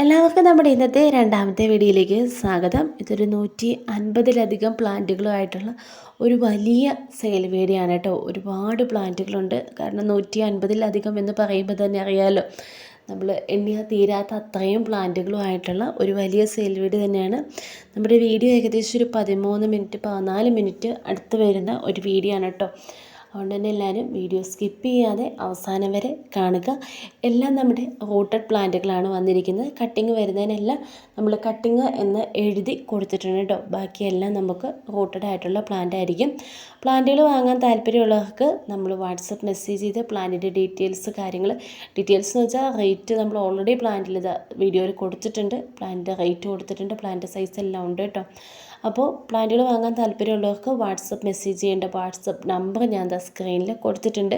എല്ലാവർക്കും നമ്മുടെ ഇന്നത്തെ രണ്ടാമത്തെ വീഡിയോയിലേക്ക് സ്വാഗതം. ഇതൊരു നൂറ്റി അൻപതിലധികം പ്ലാന്റുകളുമായിട്ടുള്ള ഒരു വലിയ സെയിൽ വീഡിയോ കേട്ടോ. ഒരുപാട് പ്ലാന്റുകളുണ്ട്. കാരണം നൂറ്റി അൻപതിലധികം എന്ന് പറയുമ്പോൾ തന്നെ അറിയാമല്ലോ നമ്മൾ എണ്ണിയാൽ തീരാത്ത അത്രയും പ്ലാന്റുകളുമായിട്ടുള്ള ഒരു വലിയ സെയിൽ വീഡിയോ തന്നെയാണ്. നമ്മുടെ വീഡിയോ ഏകദേശം ഒരു പതിമൂന്ന് മിനിറ്റ് പതിനാല് മിനിറ്റ് അടുത്ത് വരുന്ന ഒരു വീഡിയോ ആണ് കേട്ടോ. അതുകൊണ്ട് തന്നെ എല്ലാവരും വീഡിയോ സ്കിപ്പ് ചെയ്യാതെ അവസാനം വരെ കാണുക. എല്ലാം നമ്മുടെ റൂട്ടഡ് പ്ലാന്റുകളാണ് വന്നിരിക്കുന്നത്. കട്ടിങ് വരുന്നതിനെല്ലാം നമ്മൾ കട്ടിങ് എന്ന് എഴുതി കൊടുത്തിട്ടുണ്ട് കേട്ടോ. ബാക്കിയെല്ലാം നമുക്ക് റൂട്ടഡ് ആയിട്ടുള്ള പ്ലാന്റ് ആയിരിക്കും പ്ലാന്റുകൾ വാങ്ങാൻ താല്പര്യമുള്ളവർക്ക് നമ്മൾ വാട്സപ്പ് മെസ്സേജ് ചെയ്ത് പ്ലാന്റിന്റെ ഡീറ്റെയിൽസ് കാര്യങ്ങൾ ഡീറ്റെയിൽസ് എന്ന് വെച്ചാൽ റേറ്റ് നമ്മൾ ഓൾറെഡി പ്ലാന്റിൽ വീഡിയോയിൽ കൊടുത്തിട്ടുണ്ട്. പ്ലാന്റിന്റെ റേറ്റ് കൊടുത്തിട്ടുണ്ട്. പ്ലാന്റ് സൈസ് എല്ലാം ഉണ്ട് കേട്ടോ. അപ്പോൾ പ്ലാന്റുകൾ വാങ്ങാൻ താല്പര്യമുള്ളവർക്ക് വാട്സപ്പ് മെസ്സേജ് ചെയ്യേണ്ട വാട്സപ്പ് നമ്പർ ഞാൻ സ്ക്രീനിൽ കൊടുത്തിട്ടുണ്ട്.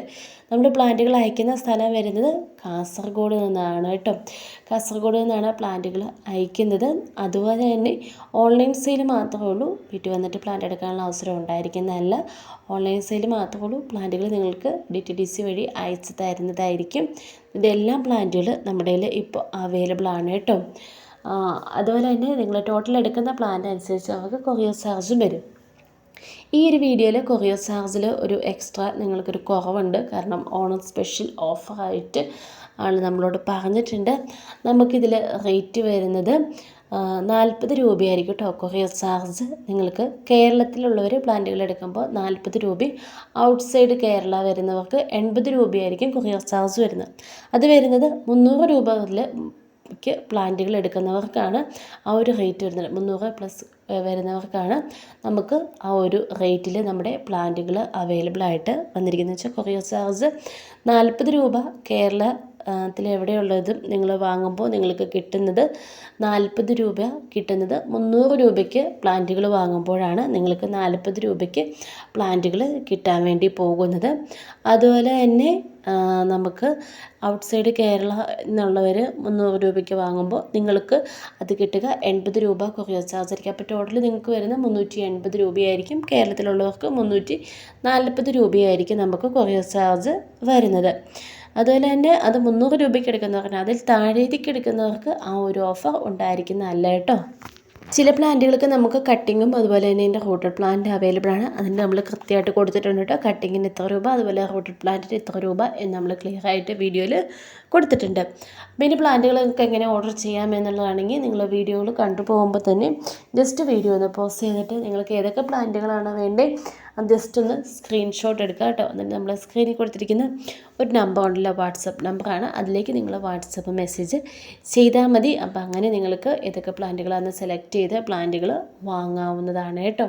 നമ്മൾ പ്ലാന്റുകൾ അയക്കുന്ന സ്ഥലം വരുന്നത് കാസർഗോഡ് നിന്നാണ് കേട്ടോ. കാസർഗോഡ് നിന്നാണ് പ്ലാന്റുകൾ അയക്കുന്നത്. അതുപോലെ തന്നെ ഓൺലൈൻ സെയിൽ മാത്രമേ ഉള്ളൂ. വീട്ടിൽ വന്നിട്ട് പ്ലാന്റ് എടുക്കാനുള്ള അവസരം ഉണ്ടായിരിക്കുന്നതല്ല. ഓൺലൈൻ സെയിൽ മാത്രമേ ഉള്ളൂ. പ്ലാന്റുകൾ നിങ്ങൾക്ക് ഡി ടി ഡി സി വഴി അയച്ചു തരുന്നതായിരിക്കും. ഇതെല്ലാം പ്ലാന്റുകൾ നമ്മുടെ കയ്യിൽ ഇപ്പോൾ അവൈലബിൾ ആണ് കേട്ടോ. അതുപോലെ തന്നെ നിങ്ങൾ ടോട്ടൽ എടുക്കുന്ന പ്ലാന്റ് അനുസരിച്ച് നമുക്ക് കൊറിയർ ചാർജും വരും. ഈ ഒരു വീഡിയോയിൽ കൊറിയർ ചാർജിൽ ഒരു എക്സ്ട്രാ നിങ്ങൾക്കൊരു കുറവുണ്ട്. കാരണം ഓണർ സ്പെഷ്യൽ ഓഫറായിട്ട് ആണ് നമ്മളോട് പറഞ്ഞിട്ടുണ്ട്. നമുക്കിതിൽ റേറ്റ് വരുന്നത് നാൽപ്പത് രൂപയായിരിക്കും കേട്ടോ കൊറിയർ ചാർജ്. നിങ്ങൾക്ക് കേരളത്തിലുള്ളവർ പ്ലാന്റുകൾ എടുക്കുമ്പോൾ നാൽപ്പത് രൂപ ഔട്ട് സൈഡ് കേരള വരുന്നവർക്ക് എൺപത് രൂപയായിരിക്കും കൊറിയർ ചാർജ് വരുന്നത്. അത് വരുന്നത് മുന്നൂറ് രൂപ മുതൽ ക്ക് പ്ലാന്റുകൾ എടുക്കുന്നവർക്കാണ് ആ ഒരു റേറ്റ് വരുന്നത്. മുന്നൂറ് പ്ലസ് വരുന്നവർക്കാണ് നമുക്ക് ആ ഒരു റേറ്റിൽ നമ്മുടെ പ്ലാന്റുകൾ അവൈലബിൾ ആയിട്ട് വന്നിരിക്കുന്നത്. വെച്ചാൽ കൊറിയർ ചാർജ് നാൽപ്പത് രൂപ. കേരള ത്തിൽ എവിടെയുള്ളതും നിങ്ങൾ വാങ്ങുമ്പോൾ നിങ്ങൾക്ക് കിട്ടുന്നത് നാൽപ്പത് രൂപ കിട്ടുന്നത് മുന്നൂറ് രൂപയ്ക്ക് പ്ലാന്റുകൾ വാങ്ങുമ്പോഴാണ് നിങ്ങൾക്ക് നാൽപ്പത് രൂപയ്ക്ക് പ്ലാന്റുകൾ കിട്ടാൻ വേണ്ടി പോകുന്നത്. അതുപോലെ തന്നെ നമുക്ക് ഔട്ട്സൈഡ് കേരള എന്നുള്ളവർ മുന്നൂറ് രൂപയ്ക്ക് വാങ്ങുമ്പോൾ നിങ്ങൾക്ക് അത് കിട്ടുക. എൺപത് രൂപ കൊറിയർ ചാർജ് ആയിരിക്കും അപ്പോൾ ടോട്ടൽ നിങ്ങൾക്ക് വരുന്ന മുന്നൂറ്റി എൺപത് രൂപയായിരിക്കും. കേരളത്തിലുള്ളവർക്ക് മുന്നൂറ്റി നാൽപ്പത് രൂപയായിരിക്കും നമുക്ക് കൊറിയർ ചാർജ് വരുന്നത്. അതുപോലെ തന്നെ അത് മുന്നൂറ് രൂപയ്ക്ക് എടുക്കുന്നവർക്ക് അതിൽ താഴേക്ക് എടുക്കുന്നവർക്ക് ആ ഒരു ഓഫർ ഉണ്ടായിരിക്കുന്നതല്ല കേട്ടോ. ചില പ്ലാന്റുകൾക്ക് നമുക്ക് കട്ടിങ്ങും അതുപോലെ തന്നെ എന്റെ റൂട്ടഡ് പ്ലാന്റ് അവൈലബിൾ ആണ്. അതിന് നമ്മൾ കൃത്യമായിട്ട് കൊടുത്തിട്ടുണ്ട് കേട്ടോ കട്ടിങ്ങിന് ഇത്ര രൂപ അതുപോലെ റൂട്ടഡ് പ്ലാന്റിന് ഇത്ര രൂപ എന്ന് നമ്മൾ ക്ലിയർ ആയിട്ട് വീഡിയോയിൽ കൊടുത്തിട്ടുണ്ട്. പിന്നെ പ്ലാന്റുകൾ എങ്ങനെ ഓർഡർ ചെയ്യാം എന്നുള്ളതാണെങ്കിൽ നിങ്ങൾ വീഡിയോകൾ കണ്ടു പോകുമ്പോൾ തന്നെ ജസ്റ്റ് വീഡിയോ ഒന്ന് പോസ്റ്റ് ചെയ്തിട്ട് നിങ്ങൾക്ക് ഏതൊക്കെ പ്ലാന്റുകളാണ് വേണ്ടത് അത് ജസ്റ്റ് ഒന്ന് സ്ക്രീൻഷോട്ട് എടുക്കുക കേട്ടോ. എന്നിട്ട് നമ്മൾ സ്ക്രീനിൽ കൊടുത്തിരിക്കുന്ന ഒരു നമ്പർ ഉണ്ടല്ലോ വാട്സപ്പ് നമ്പറാണ് അതിലേക്ക് നിങ്ങൾ വാട്സപ്പ് മെസ്സേജ് ചെയ്താൽ മതി. അപ്പോൾ അങ്ങനെ നിങ്ങൾക്ക് ഏതൊക്കെ പ്ലാന്റുകളാണെന്ന് സെലക്ട് ചെയ്ത് പ്ലാന്റുകൾ വാങ്ങാവുന്നതാണ് കേട്ടോ.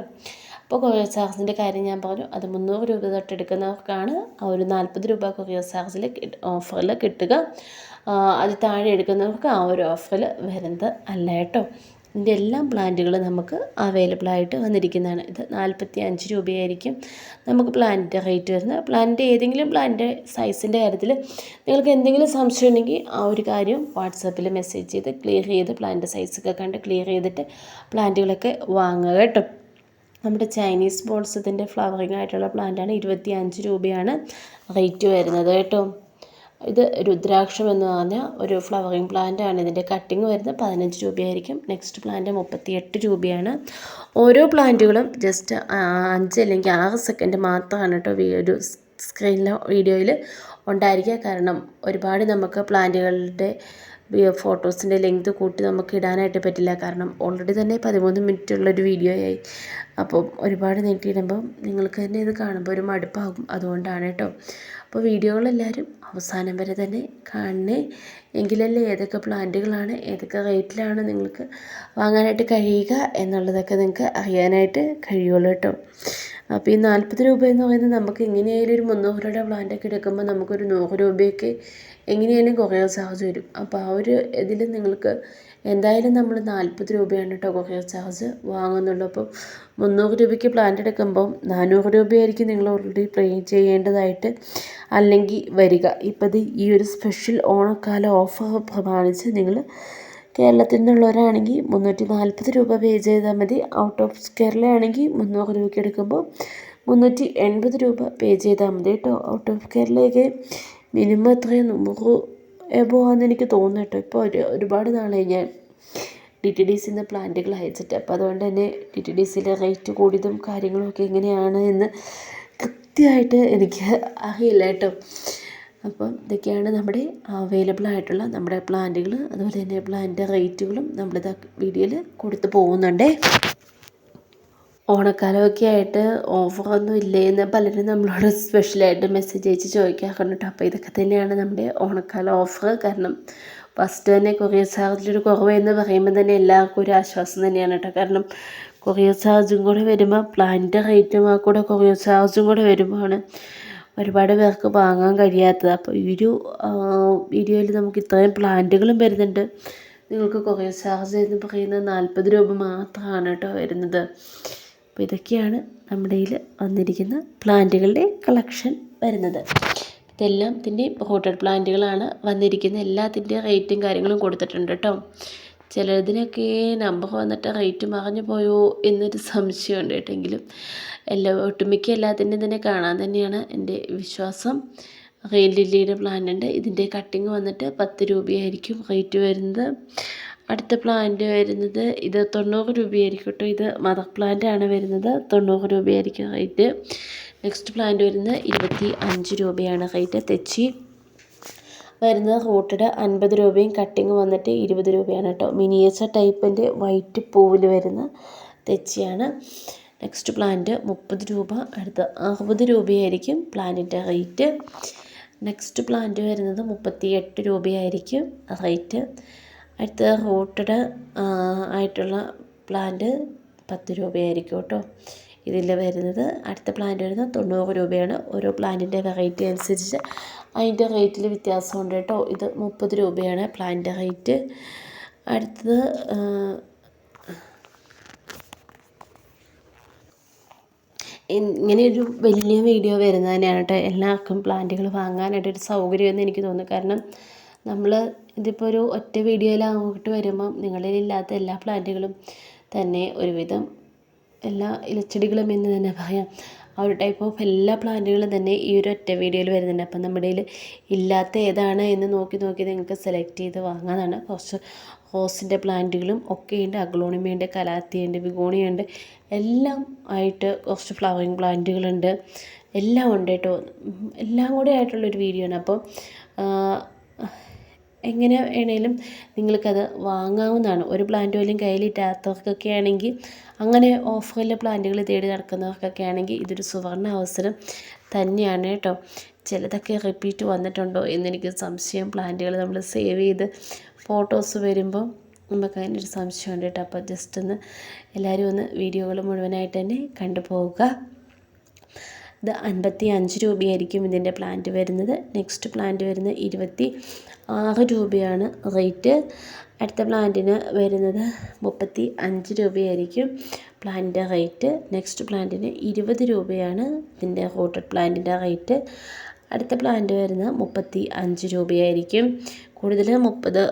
അപ്പോൾ കൊറിയർ ചാർജിന്റെ കാര്യം ഞാൻ പറഞ്ഞു. അത് മുന്നൂറ് രൂപ തൊട്ട് എടുക്കുന്നവർക്കാണ് ഒരു നാൽപ്പത് രൂപ കൊറിയർ ചാർജിൽ ഓഫറിൽ കിട്ടുക. അത് താഴെ എടുക്കുന്നവർക്ക് ആ ഒരു ഓഫറിൽ വരുന്നത് അല്ല കേട്ടോ. ഇതിന്റെ എല്ലാം പ്ലാന്റുകളും നമുക്ക് അവൈലബിൾ ആയിട്ട് വന്നിരിക്കുന്നതാണ്. ഇത് നാൽപ്പത്തി അഞ്ച് രൂപയായിരിക്കും നമുക്ക് പ്ലാന്റിന്റെ റേറ്റ് വരുന്നത്. പ്ലാന്റിന്റെ ഏതെങ്കിലും പ്ലാന്റിന്റെ സൈസിന്റെ കാര്യത്തിൽ നിങ്ങൾക്ക് എന്തെങ്കിലും സംശയം ഉണ്ടെങ്കിൽ ആ ഒരു കാര്യം വാട്സാപ്പിൽ മെസ്സേജ് ചെയ്ത് ക്ലിയർ ചെയ്ത് പ്ലാന്റ് സൈസൊക്കെ കണ്ട് ക്ലിയർ ചെയ്തിട്ട് പ്ലാന്റുകളൊക്കെ വാങ്ങുക കേട്ടോ. നമ്മുടെ ചൈനീസ് ബോൾസ് ഇതിന്റെ ഫ്ലവറിങ് ആയിട്ടുള്ള പ്ലാന്റാണ് ഇരുപത്തി അഞ്ച് രൂപയാണ് റേറ്റ് വരുന്നത് കേട്ടോ. ഇത് രുദ്രാക്ഷം എന്ന് പറഞ്ഞ ഒരു ഫ്ലവറിങ് പ്ലാന്റ് ആണ്. ഇതിന്റെ കട്ടിങ് വരുന്നത് പതിനഞ്ച് രൂപയായിരിക്കും. നെക്സ്റ്റ് പ്ലാന്റ് മുപ്പത്തിയെട്ട് രൂപയാണ്. ഓരോ പ്ലാന്റുകളും ജസ്റ്റ് അഞ്ച് അല്ലെങ്കിൽ ആറ് സെക്കൻഡ് മാത്രമാണ് കേട്ടോ ഒരു സ്ക്രീനിലോ വീഡിയോയിൽ ഉണ്ടായിരിക്കുക. കാരണം ഒരുപാട് നമുക്ക് പ്ലാന്റുകളുടെ ഫോട്ടോസിന്റെ ലെങ്ത് കൂട്ടി നമുക്ക് ഇടാനായിട്ട് പറ്റില്ല. കാരണം ഓൾറെഡി തന്നെ പതിമൂന്ന് മിനിറ്റ് ഉള്ളൊരു വീഡിയോ ആയി. അപ്പോൾ ഒരുപാട് നീട്ടിയിടുമ്പോൾ നിങ്ങൾക്ക് തന്നെ ഇത് കാണുമ്പോൾ ഒരു മടുപ്പാകും. അതുകൊണ്ടാണ് കേട്ടോ. അപ്പോൾ വീഡിയോകളെല്ലാവരും അവസാനം വരെ തന്നെ കാണണേ. എങ്കിലല്ലേ ഏതൊക്കെ പ്ലാന്റുകളാണ് ഏതൊക്കെ റേറ്റിലാണ് നിങ്ങൾക്ക് വാങ്ങാനായിട്ട് കഴിയുക എന്നുള്ളതൊക്കെ നിങ്ങൾക്ക് അറിയാനായിട്ട് കഴിയുള്ളൂ കേട്ടോ. അപ്പോൾ ഈ നാൽപ്പത് രൂപ എന്ന് പറയുന്നത് നമുക്ക് എങ്ങനെയായാലും ഒരു മുന്നൂറ് രൂപയുടെ പ്ലാന്റൊക്കെ എടുക്കുമ്പോൾ നമുക്കൊരു നൂറ് രൂപയൊക്കെ എങ്ങനെയായാലും കൊറിയർ ചാർജ് വരും. അപ്പോൾ ആ ഒരു ഇതിൽ നിങ്ങൾക്ക് എന്തായാലും നമ്മൾ നാൽപ്പത് രൂപയാണ് കേട്ടോ കൊറിയർ ചാർജ് വാങ്ങുന്നുള്ളൂ. അപ്പം മുന്നൂറ് രൂപയ്ക്ക് പ്ലാന്റ് എടുക്കുമ്പോൾ നാനൂറ് രൂപയായിരിക്കും നിങ്ങൾ ഓൾറെഡി പേ ചെയ്യേണ്ടതായിട്ട് അല്ലെങ്കിൽ വരിക. ഇപ്പം ഈ ഒരു സ്പെഷ്യൽ ഓണക്കാല ഓഫർ പ്രമാണിച്ച് നിങ്ങൾ കേരളത്തിൽ നിന്നുള്ളവരാണെങ്കിൽ മുന്നൂറ്റി നാൽപ്പത് രൂപ പേ ചെയ്താൽ മതി. ഔട്ട് ഓഫ് കേരള ആണെങ്കിൽ മുന്നൂറ് രൂപയ്ക്ക് എടുക്കുമ്പോൾ മുന്നൂറ്റി എൺപത് രൂപ പേ ചെയ്താൽ മതി കേട്ടോ ഔട്ട് ഓഫ് കേരളയൊക്കെ മിനിമം എത്രയും നൂറ് എബോ ആണെന്ന് എനിക്ക് തോന്നുന്നു കേട്ടോ ഇപ്പോൾ ഒരു ഒരുപാട് നാളായി ഞാൻ ഡി ടി ഡി സിന്ന് പ്ലാന്റുകൾ അയച്ചിട്ട്. അപ്പോൾ അതുകൊണ്ട് തന്നെ ഡി ടി ഡി സിയിലെ റേറ്റ് കൂടിയതും കാര്യങ്ങളൊക്കെ എങ്ങനെയാണ് എന്ന് കൃത്യമായിട്ട് എനിക്ക് അറിയില്ല കേട്ടോ. അപ്പം ഇതൊക്കെയാണ് നമ്മുടെ അവൈലബിൾ ആയിട്ടുള്ള നമ്മുടെ പ്ലാന്റുകൾ. അതുപോലെ തന്നെ പ്ലാന്റിന്റെ റേറ്റുകളും നമ്മളിത് വീഡിയോയിൽ കൊടുത്തു പോകുന്നുണ്ടേ. ഓണക്കാലമൊക്കെ ആയിട്ട് ഓഫറൊന്നും ഇല്ലേന്ന് പലരും നമ്മളോട് സ്പെഷ്യലായിട്ട് മെസ്സേജ് അയച്ച് ചോദിക്കാറുണ്ട്. കേട്ടോ അപ്പോൾ ഇതൊക്കെ തന്നെയാണ് നമ്മുടെ ഓണക്കാല ഓഫർ കാരണം ഫസ്റ്റ് തന്നെ കൊറിയർ ചാർജിലൊരു കുറവ് എന്ന് പറയുമ്പോൾ തന്നെ എല്ലാവർക്കും ഒരു ആശ്വാസം തന്നെയാണ് കേട്ടോ. കാരണം കൊറിയർ ചാർജും കൂടെ വരുമ്പോൾ പ്ലാനിന്റെ റേറ്റും ആ കൂടെ കൊറിയർ ചാർജും കൂടെ വരുമ്പോഴാണ് ഒരുപാട് പേർക്ക് വാങ്ങാൻ കഴിയാത്തത്. അപ്പോൾ ഈ ഒരു വീഡിയോയിൽ നമുക്ക് ഇത്രയും പ്ലാന്റുകളും വരുന്നുണ്ട്. നിങ്ങൾക്ക് കൊറിയർ ചാർജ് എന്ന് പറയുന്നത് നാൽപ്പത് രൂപ മാത്രമാണ് കേട്ടോ വരുന്നത്. അപ്പോൾ ഇതൊക്കെയാണ് നമ്മുടെ കയ്യിൽ വന്നിരിക്കുന്ന പ്ലാന്റുകളുടെ കളക്ഷൻ വരുന്നത്. ഇതെല്ലാം ഇതിന്റെ ഹോട്ടൽ പ്ലാന്റുകളാണ് വന്നിരിക്കുന്ന എല്ലാത്തിന്റെ റേറ്റും കാര്യങ്ങളും കൊടുത്തിട്ടുണ്ട് കേട്ടോ. ചിലതിനൊക്കെ നമ്പർ വന്നിട്ട് റേറ്റ് മറഞ്ഞു പോയോ എന്നൊരു സംശയമുണ്ട് കേട്ടെങ്കിലും. എല്ലാ ഒട്ടുമിക്ക എല്ലാത്തിന്റെയും തന്നെ കാണാൻ തന്നെയാണ് എന്റെ വിശ്വാസം. റെയിൽ ലില്ലിയുടെ ഉണ്ട്. ഇതിന്റെ കട്ടിങ് വന്നിട്ട് പത്ത് രൂപയായിരിക്കും റേറ്റ് വരുന്നത്. അടുത്ത പ്ലാന്റ് വരുന്നത് ഇത് തൊണ്ണൂറ് രൂപയായിരിക്കും കേട്ടോ ഇത് മദർ പ്ലാന്റ് ആണ് വരുന്നത്. തൊണ്ണൂറ് രൂപയായിരിക്കും റേറ്റ് നെക്സ്റ്റ് പ്ലാന്റ് വരുന്നത് ഇരുപത്തി അഞ്ച് രൂപയാണ് റേറ്റ് തെച്ചി വരുന്നത് റൂട്ടഡ് അൻപത് രൂപയും കട്ടിങ് വന്നിട്ട് ഇരുപത് രൂപയാണ് കേട്ടോ. മിനിയേച്ചർ ടൈപ്പിന്റെ വൈറ്റ് പൂവിൽ വരുന്ന തെച്ചിയാണ്. നെക്സ്റ്റ് പ്ലാന്റ് മുപ്പത് രൂപ. അടുത്ത അറുപത് രൂപയായിരിക്കും പ്ലാന്റിന്റെ റേറ്റ് നെക്സ്റ്റ് പ്ലാന്റ് വരുന്നത് മുപ്പത്തി എട്ട് രൂപയായിരിക്കും റേറ്റ് അടുത്ത റൂട്ടഡ് ആയിട്ടുള്ള പ്ലാന്റ് പത്ത് രൂപയായിരിക്കും കേട്ടോ. ഇതിൽ വരുന്നത് അടുത്ത പ്ലാന്റ് വരുന്നത് തൊണ്ണൂറ് രൂപയാണ്. ഓരോ പ്ലാന്റിന്റെ വെറൈറ്റി അനുസരിച്ച് അതിന്റെ റേറ്റിൽ വ്യത്യാസമുണ്ട് കേട്ടോ. ഇത് മുപ്പത് രൂപയാണ് പ്ലാന്റിന്റെ റേറ്റ്. അടുത്തത് ഒരു വലിയ വീഡിയോ വരുന്നത് തന്നെയാണ് കേട്ടോ. എല്ലാവർക്കും പ്ലാന്റുകൾ വാങ്ങാനായിട്ടൊരു സൗകര്യമെന്ന് എനിക്ക് തോന്നുന്നു. കാരണം നമ്മൾ ഇതിപ്പോൾ ഒരു ഒറ്റ വീഡിയോയിൽ അങ്ങോട്ട് വരുമ്പം നിങ്ങളിൽ ഇല്ലാത്ത എല്ലാ പ്ലാന്റുകളും തന്നെ ഒരുവിധം എല്ലാ ഇലച്ചെടികളും എന്ന് തന്നെ പറയാം. ആ ഒരു ടൈപ്പ് ഓഫ് എല്ലാ പ്ലാന്റുകളും തന്നെ ഈ ഒരു ഒറ്റ വീഡിയോയിൽ വരുന്നുണ്ട്. അപ്പം നമ്മുടെ കയ്യിൽ ഇല്ലാത്ത ഏതാണ് എന്ന് നോക്കി നോക്കി നിങ്ങൾക്ക് സെലക്ട് ചെയ്ത് വാങ്ങാനാണ്. കുറച്ച് ഹോസിന്റെ പ്ലാന്റുകളും ഒക്കെയുണ്ട് അഗ്ലോണിമയുണ്ട് കലാത്തിയുണ്ട് ബിഗോണിയുണ്ട് എല്ലാം ആയിട്ട് കുറച്ച് ഫ്ലവറിങ് പ്ലാന്റുകളുണ്ട് എല്ലാം ഉണ്ട് കേട്ടോ. എല്ലാം കൂടെ ആയിട്ടുള്ളൊരു വീഡിയോ ആണ്. അപ്പോൾ എങ്ങനെ വേണേലും നിങ്ങൾക്കത് വാങ്ങാവുന്നതാണ്. ഒരു പ്ലാന്റ് പോലും കയ്യിലില്ലാത്തവർക്കൊക്കെ ആണെങ്കിൽ അങ്ങനെ ഓഫറിൽ പ്ലാന്റുകൾ തേടി നടക്കുന്നവർക്കൊക്കെ ആണെങ്കിൽ ഇതൊരു സുവർണ അവസരം തന്നെയാണ് കേട്ടോ. ചിലതൊക്കെ റിപ്പീറ്റ് വന്നിട്ടുണ്ടോ എന്നെനിക്ക് സംശയം. പ്ലാന്റുകൾ നമ്മൾ സേവ് ചെയ്ത് ഫോട്ടോസ് വരുമ്പോൾ നമുക്ക് അതിനൊരു സംശയമുണ്ട് കേട്ടോ. അപ്പോൾ ജസ്റ്റ് ഒന്ന് എല്ലാവരും ഒന്ന് വീഡിയോകൾ മുഴുവനായിട്ട് തന്നെ കണ്ടുപോവുക ഇത് അൻപത്തി അഞ്ച് രൂപയായിരിക്കും ഇതിന്റെ പ്ലാന്റ് വരുന്നത്. നെക്സ്റ്റ് പ്ലാന്റ് വരുന്നത് ഇരുപത്തി ആറ് രൂപയാണ് റേറ്റ്. അടുത്ത പ്ലാന്റിന് വരുന്നത് മുപ്പത്തി അഞ്ച് രൂപയായിരിക്കും പ്ലാന്റിന്റെ റേറ്റ്. നെക്സ്റ്റ് പ്ലാന്റിന് ഇരുപത് രൂപയാണ് ഇതിന്റെ റൂട്ടഡ് പ്ലാന്റിന്റെ റേറ്റ്. അടുത്ത പ്ലാന്റ് വരുന്നത് മുപ്പത്തി അഞ്ച് രൂപയായിരിക്കും. കൂടുതൽ മുപ്പത്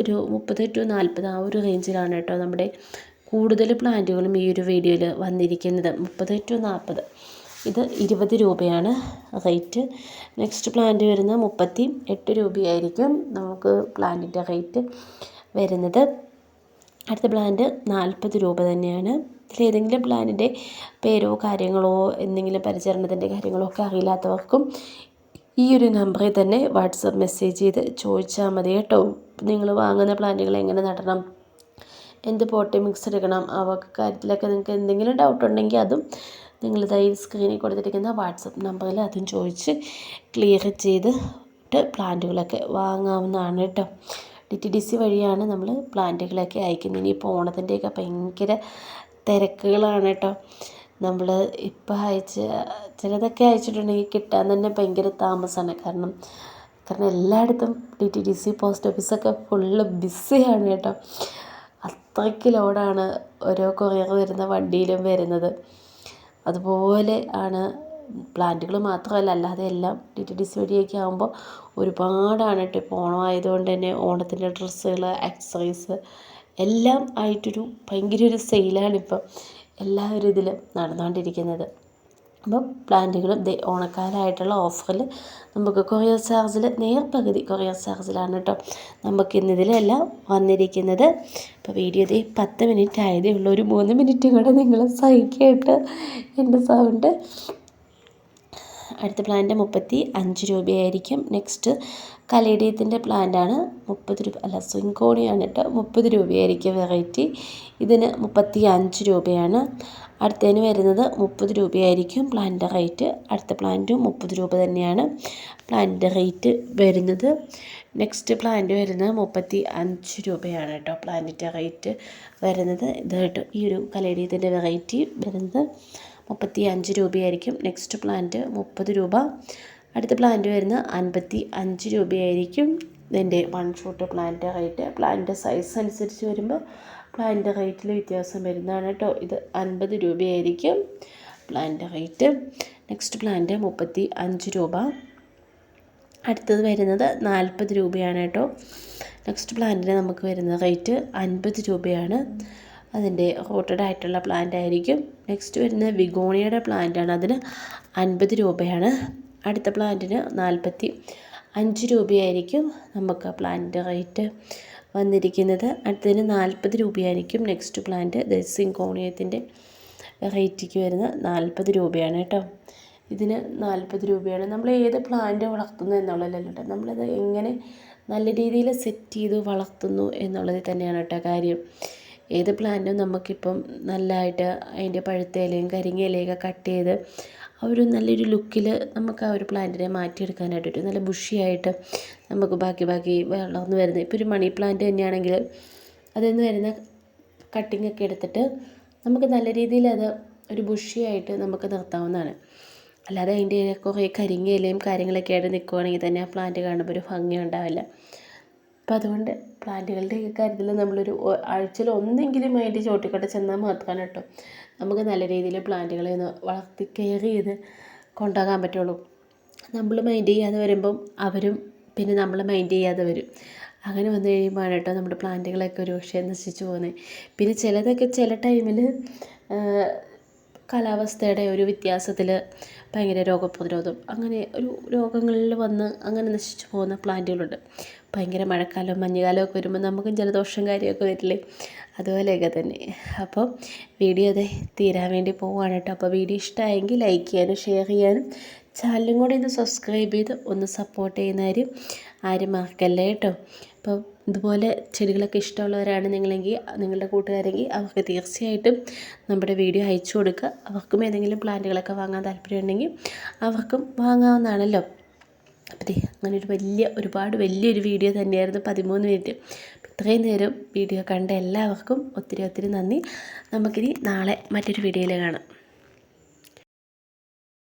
ഒരു മുപ്പത് ടു നാൽപ്പത് ആ ഒരു റേഞ്ചിലാണ് കേട്ടോ നമ്മുടെ കൂടുതൽ പ്ലാന്റുകളും ഈ ഒരു വീഡിയോയിൽ വന്നിരിക്കുന്നത്. മുപ്പത് ടു നാൽപ്പത്. ഇത് ഇരുപത് രൂപയാണ് റേറ്റ്. നെക്സ്റ്റ് പ്ലാന്റ് വരുന്നത് മുപ്പത്തി എട്ട് രൂപയായിരിക്കും നമുക്ക് പ്ലാന്റിന്റെ റേറ്റ് വരുന്നത്. അടുത്ത പ്ലാന്റ് നാൽപ്പത് രൂപ തന്നെയാണ്. ഇതിലേതെങ്കിലും പ്ലാനിന്റെ പേരോ കാര്യങ്ങളോ എന്തെങ്കിലും പരിചരണത്തിന്റെ കാര്യങ്ങളോ ഒക്കെ അറിയില്ലാത്തവർക്കും ഈ ഒരു നമ്പറിൽ തന്നെ വാട്സപ്പ് മെസ്സേജ് ചെയ്ത് ചോദിച്ചാൽ മതി കേട്ടോ. നിങ്ങൾ വാങ്ങുന്ന പ്ലാന്റുകൾ എങ്ങനെ നടണം? എന്ത് പോട്ടി മിക്സ് എടുക്കണം? അവ കാര്യത്തിലൊക്കെ നിങ്ങൾക്ക് എന്തെങ്കിലും ഡൗട്ട് ഉണ്ടെങ്കിൽ അതും നിങ്ങൾ ഈ സ്ക്രീനിൽ കൊടുത്തിരിക്കുന്ന വാട്സപ്പ് നമ്പറിൽ അതും ചോദിച്ച് ക്ലിയർ ചെയ്ത് പ്ലാന്റുകളൊക്കെ വാങ്ങാവുന്നതാണ് കേട്ടോ ഡി ടി ഡി സി വഴിയാണ് നമ്മൾ പ്ലാന്റുകളൊക്കെ അയക്കുന്നത്. ഇനിയിപ്പോൾ ഓണത്തിന്റെയൊക്കെ ഭയങ്കര തിരക്കുകളാണ് കേട്ടോ നമ്മൾ ഇപ്പോൾ അയച്ച ചിലതൊക്കെ അയച്ചിട്ടുണ്ടെങ്കിൽ കിട്ടാൻ തന്നെ ഭയങ്കര താമസമാണ് കാരണം കാരണം എല്ലായിടത്തും D T D C post ഓഫീസൊക്കെ full ബിസിയാണ് കേട്ടോ അത്രയ്ക്ക് ലോഡാണ് ഓരോ കൊറിയർ വരുന്ന വണ്ടിയിലും വരുന്നത്. അതുപോലെ ആണ് പ്ലാന്റുകൾ മാത്രമല്ല അല്ലാതെ എല്ലാം ഡി ടി ഡി സി വഴിയൊക്കെ ആകുമ്പോൾ ഒരുപാടാണ് കേട്ടോ. ഇപ്പോൾ ഓണം ആയതുകൊണ്ട് തന്നെ ഓണത്തിന്റെ ഡ്രസ്സുകൾ ആക്സസറീസ് എല്ലാം ആയിട്ടൊരു ഭയങ്കര ഒരു സെയിലാണിപ്പം എല്ലാവരും ഇതിൽ നടന്നുകൊണ്ടിരിക്കുന്നത്. അപ്പം പ്ലാന്റുകളും ദേ ഓണക്കാലമായിട്ടുള്ള ഓഫറിൽ നമുക്ക് കൊറിയർ ചാർജിൽ നേർ നേർപകുതി കൊറിയർ ചാർജിലാണ് കേട്ടോ നമുക്ക് ഇന്നിതിലെല്ലാം വന്നിരിക്കുന്നത്. അപ്പോൾ വീഡിയോ ഇതേ പത്ത് മിനിറ്റ് ആയതേ ഉള്ളൂ. ഒരു മൂന്ന് മിനിറ്റ് കൂടെ നിങ്ങൾ സഹിക്കേട്ട് എന്റെ സൗണ്ട്. അടുത്ത പ്ലാന്റ് മുപ്പത്തി അഞ്ച് രൂപയായിരിക്കും. നെക്സ്റ്റ് കലേഡിയത്തിന്റെ പ്ലാന്റാണ് മുപ്പത് രൂപ. അല്ല സ്വിങ്കോണിയാണ് കേട്ടോ. മുപ്പത് രൂപയായിരിക്കും വെറൈറ്റി. ഇതിന് മുപ്പത്തി അഞ്ച് രൂപയാണ്. അടുത്തതിന് വരുന്നത് മുപ്പത് രൂപയായിരിക്കും. പ്ലാന്റിന്റെ റേറ്റ് അടുത്ത പ്ലാന്റും മുപ്പത് രൂപ തന്നെയാണ്. പ്ലാന്റിന്റെ റേറ്റ് വരുന്നത്. നെക്സ്റ്റ് പ്ലാന്റ് വരുന്നത് മുപ്പത്തി അഞ്ച് രൂപയാണ് കേട്ടോ. പ്ലാന്റിന്റെ റേറ്റ് വരുന്നത്. ഇതായിട്ട് ഈ ഒരു കലേഡിയത്തിന്റെ വെറൈറ്റി വരുന്നത്. മുപ്പത്തി അഞ്ച് രൂപയായിരിക്കും. നെക്സ്റ്റ് പ്ലാന്റ് മുപ്പത് രൂപ. അടുത്ത പ്ലാന്റ് വരുന്നത് അൻപത്തി അഞ്ച് രൂപയായിരിക്കും. ഇതിന്റെ one shot plant rate plant size അനുസരിച്ച് വരുമ്പോൾ പ്ലാന്റ് റേറ്റിൽ വ്യത്യാസം വരുന്നതാണ് കേട്ടോ. ഇത് അൻപത് രൂപയായിരിക്കും പ്ലാന്റ് റേറ്റ്. നെക്സ്റ്റ് പ്ലാന്റ് മുപ്പത്തി അഞ്ച് രൂപ. അടുത്തത് വരുന്നത് നാൽപ്പത് രൂപയാണ് കേട്ടോ. നെക്സ്റ്റ് പ്ലാന്റിന് നമുക്ക് വരുന്ന റേറ്റ് അൻപത് രൂപയാണ്. അതിന്റെ റോട്ടഡ് ആയിട്ടുള്ള പ്ലാന്റ് ആയിരിക്കും. നെക്സ്റ്റ് വരുന്നത് വിഗോണിയയുടെ പ്ലാന്റാണ് അതിന് അൻപത് രൂപയാണ്. അടുത്ത പ്ലാന്റിന് നാൽപ്പത്തി അഞ്ച് രൂപയായിരിക്കും നമുക്ക് ആ പ്ലാന്റിന്റെ റേറ്റ് വന്നിരിക്കുന്നത്. അടുത്തതിന് നാൽപ്പത് രൂപയായിരിക്കും നെക്സ്റ്റ് പ്ലാന്റ് സിങ്കോണിയത്തിന്റെ റേറ്റിക്ക് വരുന്നത് നാൽപ്പത് രൂപയാണ് കേട്ടോ. ഇതിന് നാൽപ്പത് രൂപയാണ്. നമ്മൾ ഏത് പ്ലാന്റ് വളർത്തുന്നു എന്നുള്ളതല്ല കേട്ടോ. നമ്മളത് എങ്ങനെ നല്ല രീതിയിൽ സെറ്റ് ചെയ്ത് വളർത്തുന്നു എന്നുള്ളത് തന്നെയാണ് കേട്ടോ കാര്യം. ഏത് പ്ലാന്റും നമുക്കിപ്പം നല്ലതായിട്ട് അതിന്റെ പഴുത്ത ഇലയും കരിങ്ങ ഇലയൊക്കെ കട്ട് ചെയ്ത് ആ ഒരു നല്ലൊരു ലുക്കിൽ നമുക്ക് ആ ഒരു പ്ലാന്റിനെ മാറ്റിയെടുക്കാനായിട്ട് പറ്റും നല്ല ബുഷിയായിട്ട് നമുക്ക് ബാക്കി ബാക്കി വെള്ളം വരുന്നത്. ഇപ്പോൾ ഒരു മണി പ്ലാന്റ് തന്നെയാണെങ്കിൽ അതിൽ വരുന്ന കട്ടിംഗ് ഒക്കെ എടുത്തിട്ട് നമുക്ക് നല്ല രീതിയിൽ അത് ഒരു ബുഷിയായിട്ട് നമുക്ക് നിർത്താവുന്നതാണ്. അല്ലാതെ അതിന്റെ കുറേ കരിങ്ങ ഇലയും കാര്യങ്ങളൊക്കെ ആയിട്ട് നിൽക്കുവാണെങ്കിൽ തന്നെ ആ പ്ലാന്റ് കാണുമ്പോൾ ഒരു ഭംഗി ഉണ്ടാവില്ല. അപ്പോൾ അതുകൊണ്ട് പ്ലാന്റുകളുടെ കാര്യത്തിൽ നമ്മളൊരു ആഴ്ചയിൽ ഒന്നെങ്കിലും അതിന്റെ ചോട്ടിക്കൂടെ ചെന്നാൽ മാത്രമാണ് കേട്ടോ. നമുക്ക് നല്ല രീതിയിൽ പ്ലാന്റുകളെ ഒന്ന് വളർത്തി കെയർ ചെയ്ത് കൊണ്ടുപോകാൻ പറ്റുള്ളൂ. നമ്മൾ മൈൻഡ് ചെയ്യാതെ വരുമ്പം അവരും പിന്നെ നമ്മൾ മൈൻഡ് ചെയ്യാതെ വരും. അങ്ങനെ വന്നു കഴിയുമ്പോഴാണ് കേട്ടോ നമ്മുടെ പ്ലാന്റുകളൊക്കെ ഒരു പക്ഷേ നശിച്ചു പോകുന്നത്. പിന്നെ ചിലതൊക്കെ ചില ടൈമിൽ കാലാവസ്ഥയുടെ ഒരു വ്യത്യാസത്തിൽ ഭയങ്കര രോഗപ്രതിരോധം. അങ്ങനെ ഒരു രോഗങ്ങളിൽ വന്ന് അങ്ങനെ നശിച്ചു പോകുന്ന പ്ലാന്റുകളുണ്ട്. ഭയങ്കര മഴക്കാലം മഞ്ഞുകാലമൊക്കെ വരുമ്പോൾ നമുക്കും ജലദോഷം കാര്യമൊക്കെ വരില്ലേ? അതുപോലെയൊക്കെ തന്നെ. അപ്പോൾ വീഡിയോ അതെ തീരാൻ വേണ്ടി പോവുകയാണ് കേട്ടോ. അപ്പോൾ വീഡിയോ ഇഷ്ടമായെങ്കിൽ ലൈക്ക് ചെയ്യാനും ഷെയർ ചെയ്യാനും ചാനലും കൂടി ഒന്ന് സബ്സ്ക്രൈബ് ചെയ്ത് ഒന്ന് സപ്പോർട്ട് ചെയ്യുന്ന കാര്യം ആരും മറക്കല്ലേ കേട്ടോ. അപ്പോൾ ഇതുപോലെ ചെടികളൊക്കെ ഇഷ്ടമുള്ളവരാണ് നിങ്ങളെങ്കിൽ നിങ്ങളുടെ കൂട്ടുകാരെങ്കിൽ അവർക്ക് തീർച്ചയായിട്ടും നമ്മുടെ വീഡിയോ അയച്ചു കൊടുക്കുക. അവർക്കും ഏതെങ്കിലും പ്ലാന്റുകളൊക്കെ വാങ്ങാൻ താല്പര്യമുണ്ടെങ്കിൽ അവർക്കും വാങ്ങാവുന്നതാണല്ലോ. അപ്പം അങ്ങനെ ഒരു വലിയ ഒരുപാട് വലിയൊരു വീഡിയോ തന്നെയായിരുന്നു പതിമൂന്ന് മിനിറ്റ്. ഇത്രയും നേരം വീഡിയോ കണ്ട എല്ലാവർക്കും ഒത്തിരി ഒത്തിരി നന്ദി. നമുക്കിനി നാളെ മറ്റൊരു വീഡിയോയിൽ കാണാം.